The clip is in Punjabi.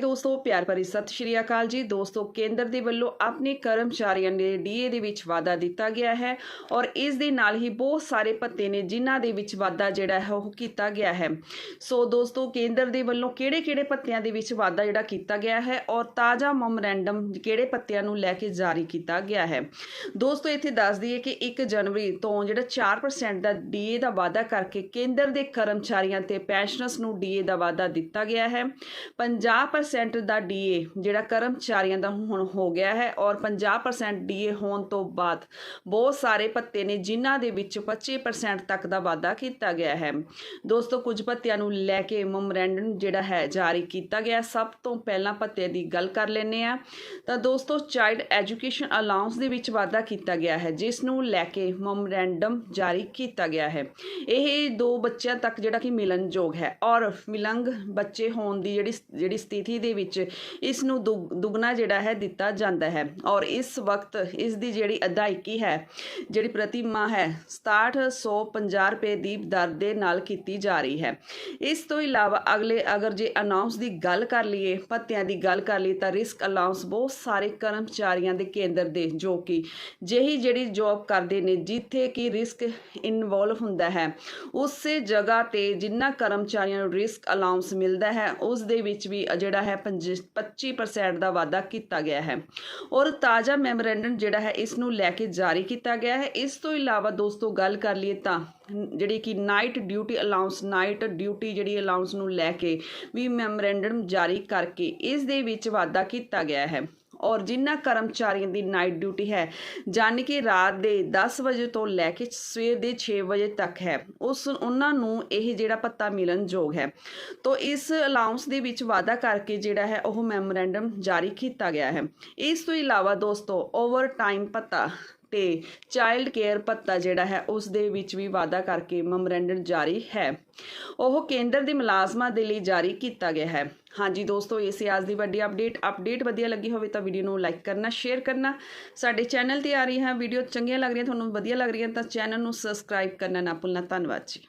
ਦੋਸਤੋ, ਪਿਆਰ ਭਰੀ ਸਤਿ ਸ਼੍ਰੀ ਅਕਾਲ ਜੀ। ਦੋਸਤੋ, ਕੇਂਦਰ ਦੇ ਵੱਲੋਂ ਆਪਣੇ ਕਰਮਚਾਰੀਆਂ ਦੇ ਡੀਏ ਦੇ ਵਿੱਚ ਵਾਧਾ ਦਿੱਤਾ ਗਿਆ ਹੈ ਔਰ ਇਸ ਦੇ ਨਾਲ ਹੀ ਬਹੁਤ ਸਾਰੇ ਭੱਤੇ ਨੇ ਜਿਨ੍ਹਾਂ ਦੇ ਵਿੱਚ ਵਾਧਾ ਜਿਹੜਾ ਹੈ ਉਹ ਕੀਤਾ ਗਿਆ ਹੈ। ਸੋ ਦੋਸਤੋ, ਕੇਂਦਰ ਦੇ ਵੱਲੋਂ ਕਿਹੜੇ-ਕਿਹੜੇ ਭੱਤਿਆਂ ਦੇ ਵਿੱਚ ਵਾਧਾ ਜਿਹੜਾ ਕੀਤਾ ਗਿਆ ਹੈ ਔਰ ਤਾਜ਼ਾ ਮੈਮੋਰੈਂਡਮ ਕਿਹੜੇ ਭੱਤਿਆਂ ਨੂੰ ਲੈ ਕੇ ਜਾਰੀ ਕੀਤਾ ਗਿਆ ਹੈ? ਦੋਸਤੋ, ਇੱਥੇ ਦੱਸ ਦਈਏ ਕਿ 1 ਜਨਵਰੀ ਤੋਂ ਜਿਹੜਾ 4% ਦਾ ਡੀਏ ਦਾ ਵਾਧਾ ਕਰਕੇ ਕੇਂਦਰ ਦੇ ਕਰਮਚਾਰੀਆਂ ਤੇ ਪੈਨਸ਼ਨਰਸ ਨੂੰ ਡੀਏ ਦਾ ਵਾਧਾ ਦਿੱਤਾ ਗਿਆ ਹੈ। 50% ਦਾ ਡੀਏ ਜਿਹੜਾ ਕਰਮਚਾਰੀਆਂ ਦਾ ਹੁਣ ਹੋ ਗਿਆ ਹੈ ਔਰ 50% ਡੀਏ ਹੋਣ ਤੋਂ ਬਾਅਦ ਬਹੁਤ ਸਾਰੇ ਭੱਤੇ ਨੇ ਜਿਨ੍ਹਾਂ ਦੇ ਵਿੱਚ 25% ਤੱਕ ਦਾ ਵਾਧਾ ਕੀਤਾ ਗਿਆ ਹੈ। ਦੋਸਤੋ, ਕੁਝ ਭੱਤਿਆਂ ਨੂੰ ਲੈ ਕੇ ਮੈਮੋਰੈਂਡਮ ਜਿਹੜਾ ਹੈ ਜਾਰੀ ਕੀਤਾ ਗਿਆ। ਸਭ ਤੋਂ ਪਹਿਲਾਂ ਭੱਤੇ ਦੀ ਗੱਲ ਕਰ ਲੈਂਦੇ ਆ ਤਾਂ ਦੋਸਤੋ ਚਾਈਲਡ ਐਜੂਕੇਸ਼ਨ ਅਲਾਉਂਸ ਦੇ ਵਿੱਚ ਵਾਧਾ ਕੀਤਾ ਗਿਆ ਹੈ, ਜਿਸ ਨੂੰ ਲੈ ਕੇ ਮੈਮੋਰੈਂਡਮ ਜਾਰੀ ਕੀਤਾ ਗਿਆ ਹੈ। ਇਹ ਦੋ ਬੱਚਿਆਂ ਤੱਕ ਜਿਹੜਾ ਕਿ ਮਿਲਣਯੋਗ ਹੈ ਔਰ ਮਿਲੰਗ ਬੱਚੇ ਹੋਣ ਦੀ ਜਿਹੜੀ ਜਿਹੜੀ ਸਥਿਤੀ ਦੇ ਵਿੱਚ ਇਸ ਨੂੰ ਦੁ- ਦੁੱਗਣਾ ਜਿਹੜਾ ਹੈ ਦਿੱਤਾ ਜਾਂਦਾ ਹੈ। ਔਰ ਇਸ ਵਕਤ ਇਸ ਦੀ ਜਿਹੜੀ ਅਦਾਇਗੀ ਹੈ, ਜਿਹੜੀ ਪ੍ਰਤੀ ਮਾਹ ਹੈ 6750 ਰੁਪਏ ਦੀ ਦਰ ਦੇ ਨਾਲ ਕੀਤੀ ਜਾ ਰਹੀ ਹੈ। ਇਸ ਤੋਂ ਇਲਾਵਾ ਅਗਲੇ, ਅਗਰ ਜੇ ਅਨਾਉਂਸ ਦੀ ਗੱਲ ਕਰ ਲਈਏ, ਭੱਤਿਆਂ ਦੀ ਗੱਲ ਕਰ ਲਈਏ, ਤਾਂ ਰਿਸਕ ਅਲਾਉਂਸ ਬਹੁਤ ਸਾਰੇ ਕਰਮਚਾਰੀਆਂ ਦੇ ਕੇਂਦਰ ਦੇ, ਜੋ ਕਿ ਜਿਹੀ ਜਿਹੜੀ ਜੌਬ ਕਰਦੇ ਨੇ, ਜਿੱਥੇ ਕਿ ਰਿਸਕ ਇਨਵੋਲਵ ਹੁੰਦਾ ਹੈ, ਉਸੇ ਜਗ੍ਹਾ ਤੇ ਜਿੰਨਾ ਕਰਮਚਾਰੀਆਂ ਨੂੰ ਰਿਸਕ ਅਲਾਉਂਸ ਮਿਲਦਾ ਹੈ, ਉਸ ਦੇ ਵਿੱਚ ਵੀ ਜਿਹੜਾ ਹੈ ਪੰਜ- 25% ਦਾ ਵਾਧਾ ਕੀਤਾ ਗਿਆ ਹੈ। ਔਰ ਤਾਜ਼ਾ ਮੈਮੋਰੈਂਡਮ ਜਿਹੜਾ ਹੈ ਇਸ ਨੂੰ ਲੈ ਕੇ ਜਾਰੀ ਕੀਤਾ ਗਿਆ ਹੈ। ਇਸ ਤੋਂ ਇਲਾਵਾ ਦੋਸਤੋ, ਗੱਲ ਕਰ ਲਈਏ ਤਾਂ, ਜਿਹੜੀ ਕਿ night duty allowance night duty ਜਿਹੜੀ ਅਲਾਉਂਸ ਨੂੰ ਲੈ ਕੇ ਵੀ ਮੈਮੋਰੈਂਡਮ ਜਾਰੀ ਕਰਕੇ ਇਸ ਦੇ ਵਿੱਚ ਵਾਧਾ ਕੀਤਾ ਗਿਆ ਹੈ। ਔਰ ਜਿਨ੍ਹਾਂ ਕਰਮਚਾਰੀਆਂ ਦੀ ਨਾਈਟ ਡਿਊਟੀ ਹੈ, ਜਾਣੀ ਕਿ ਰਾਤ ਦੇ 10 ਵਜੇ ਤੋਂ ਲੈ ਕੇ ਸਵੇਰ ਦੇ 6 ਵਜੇ ਤੱਕ ਹੈ। ਉਸ ਉਹਨਾਂ ਨੂੰ ਇਹ ਜਿਹੜਾ ਭੱਤਾ ਮਿਲਣ ਯੋਗ ਹੈ। ਤੋਂ ਇਸ ਅਲਾਉਂਸ ਦੇ ਵਿੱਚ ਵਾਅਦਾ ਕਰਕੇ ਜਿਹੜਾ ਹੈ, ਉਹ ਮੈਮੋਰੈਂਡਮ ਜਾਰੀ ਕੀਤਾ ਗਿਆ ਹੈ। ਇਸ ਤੋਂ ਇਲਾਵਾ ਦੋਸਤੋ ਓਵਰ ਟਾਈਮ ਭੱਤਾ ਤੇ ਚਾਈਲਡ ਕੇਅਰ ਭੱਤਾ ਜਿਹੜਾ ਹੈ ਉਸ ਦੇ ਵਿੱਚ ਵੀ ਵਾਅਦਾ ਕਰਕੇ ਮੈਮੋਰੈਂਡਮ ਜਾਰੀ ਹੈ। ਉਹ ਕੇਂਦਰ ਦੇ ਮੁਲਾਜ਼ਮਾਂ ਦੇ ਲਈ ਜਾਰੀ ਕੀਤਾ ਗਿਆ ਹੈ। ਹਾਂਜੀ ਦੋਸਤੋ ਇਹ ਸੀ ਅੱਜ ਦੀ ਵੱਡੀ ਅਪਡੇਟ ਅਪਡੇਟ ਵਧੀਆ ਲੱਗੀ ਹੋਵੇ ਤਾਂ ਵੀਡੀਓ ਨੂੰ ਲਾਈਕ ਕਰਨਾ ਸ਼ੇਅਰ ਕਰਨਾ। ਸਾਡੇ ਚੈਨਲ ਤੇ ਆ ਰਹੀ ਹੈ ਵੀਡੀਓ ਚੰਗੀਆਂ ਲੱਗ ਰਹੀਆਂ, ਤੁਹਾਨੂੰ ਵਧੀਆ ਲੱਗ ਰਹੀਆਂ ਤਾਂ ਚੈਨਲ ਨੂੰ ਸਬਸਕ੍ਰਾਈਬ ਕਰਨਾ ਨਾ ਭੁੱਲਣਾ। ਧੰਨਵਾਦ ਜੀ।